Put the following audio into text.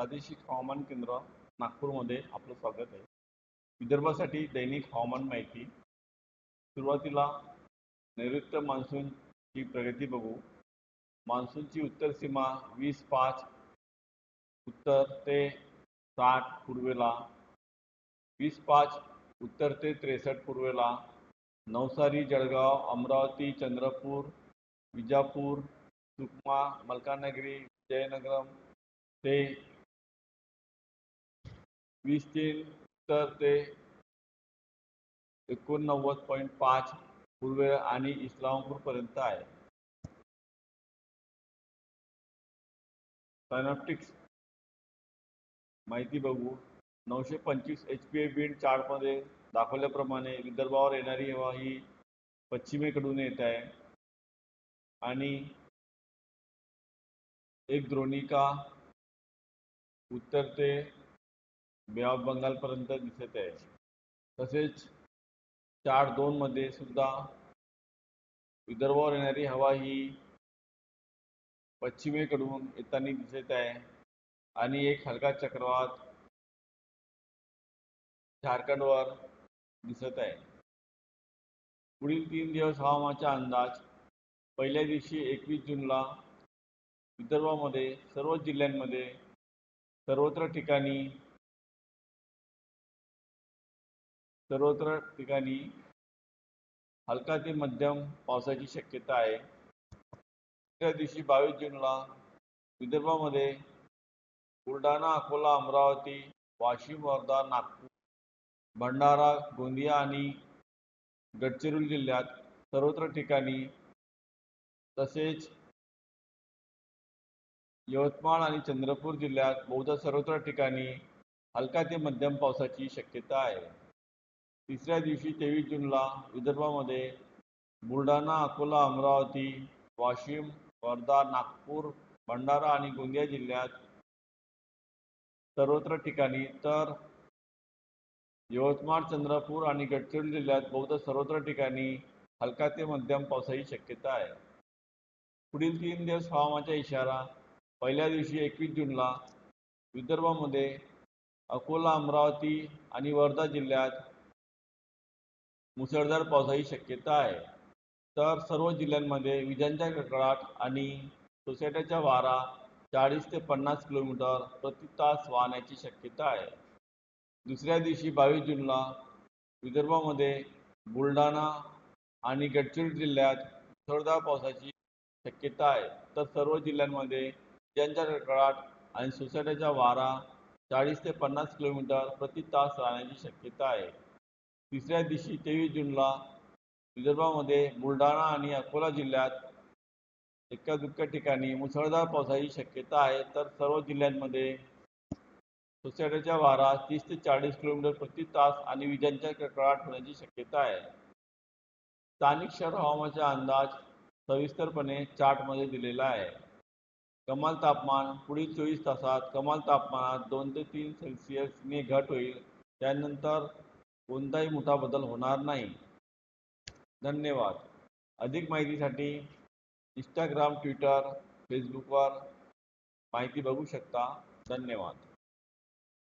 प्रादेशिक हवामान केंद्र नागपूरमध्ये आपलं स्वागत आहे. विदर्भासाठी दैनिक हवामान माहिती. सुरुवातीला नैऋत्य मान्सूनची प्रगती बघू. मान्सूनची उत्तर सीमा वीस पाच उत्तर ते साठ पूर्वेला वीस पाच उत्तर ते त्रेसष्ट पूर्वेला नवसारी जळगाव अमरावती चंद्रपूर विजापूर सुकमा मलकानगिरी जयनगरम ते वीस तीन उत्तर ते एकोणनव्वद पॉईंट पाच पूर्वे आणि इस्लामपूरपर्यंत आहे. सायनॉप्टिक्स माहिती बघू. नऊशे पंचवीस एच पी ए बीड चार्टमध्ये दाखवल्याप्रमाणे विदर्भावर येणारी हवा ही पश्चिमेकडून येत आहे. आणि एक द्रोणिका उत्तर ते बे ऑफ बंगालपर्यंत दिसत आहे. तसेच चार दोनमध्ये सुद्धा विदर्भावर येणारी हवा ही पश्चिमेकडून येताना दिसत आहे. आणि एक हलका चक्रवात झारखंडवर दिसत आहे. पुढील तीन दिवस हवामानाचा अंदाज पहिल्या दिवशी एकवीस जूनला विदर्भामध्ये सर्व जिल्ह्यांमध्ये सर्वत्र ठिकाणी सर्वत्र ठिकाणी हलका ते मध्यम पावसाची शक्यता आहे. त्या दिवशी बावीस जूनला विदर्भामध्ये बुलढाणा अकोला अमरावती वाशिम वर्धा नागपूर भंडारा गोंदिया आणि गडचिरोली जिल्ह्यात सर्वत्र ठिकाणी तसेच यवतमाळ आणि चंद्रपूर जिल्ह्यात बहुधा सर्वत्र ठिकाणी हलका ते मध्यम पावसाची शक्यता आहे. तिसऱ्या दिवशी तेवीस जूनला विदर्भामध्ये बुलढाणा अकोला अमरावती वाशिम वर्धा नागपूर भंडारा आणि गोंदिया जिल्ह्यात सर्वत्र ठिकाणी तर यवतमाळ चंद्रपूर आणि गडचिरोली जिल्ह्यात बहुधा सर्वत्र ठिकाणी हलका ते मध्यम पावसाची शक्यता आहे. पुढील तीन दिवस हवामानाचा इशारा पहिल्या दिवशी एकवीस जूनला विदर्भामध्ये अकोला अमरावती आणि वर्धा जिल्ह्यात मुसळधार पावसाची शक्यता आहे. तर सर्व जिल्ह्यांमध्ये विजांच्या कडकडाट आणि सोसायट्याच्या वारा चाळीस ते पन्नास किलोमीटर प्रति तास वाहण्याची शक्यता आहे. दुसऱ्या दिवशी बावीस जूनला विदर्भामध्ये बुलढाणा आणि गडचिरोली जिल्ह्यात मुसळधार पावसाची शक्यता आहे. तर सर्व जिल्ह्यांमध्ये विजांच्या कडकडाट आणि सोसायट्याच्या वारा चाळीस ते पन्नास किलोमीटर प्रति तास राहण्याची शक्यता आहे. तिसऱ्या दिवशी तेवीस जूनला विदर्भामध्ये बुलढाणा आणि अकोला जिल्ह्यात एका दुःख्या ठिकाणी मुसळधार पावसाची शक्यता आहे. तर सर्व जिल्ह्यांमध्ये सोसायटीचा वारा तीस ते चाळीस किलोमीटर प्रति तास आणि विजांच्या कडकडाट होण्याची शक्यता आहे. स्थानिक शहर हवामानाचा अंदाज सविस्तरपणे चार्टमध्ये दिलेला आहे. कमाल तापमान पुढील चोवीस तासात कमाल तापमानात दोन ते तीन सेल्सिअसने घट होईल. त्यानंतर कोणताही मोठा बदल होणार नाही. धन्यवाद. अधिक माहितीसाठी इंस्टाग्राम ट्विटर फेसबुकवर माहिती बघू शकता. धन्यवाद.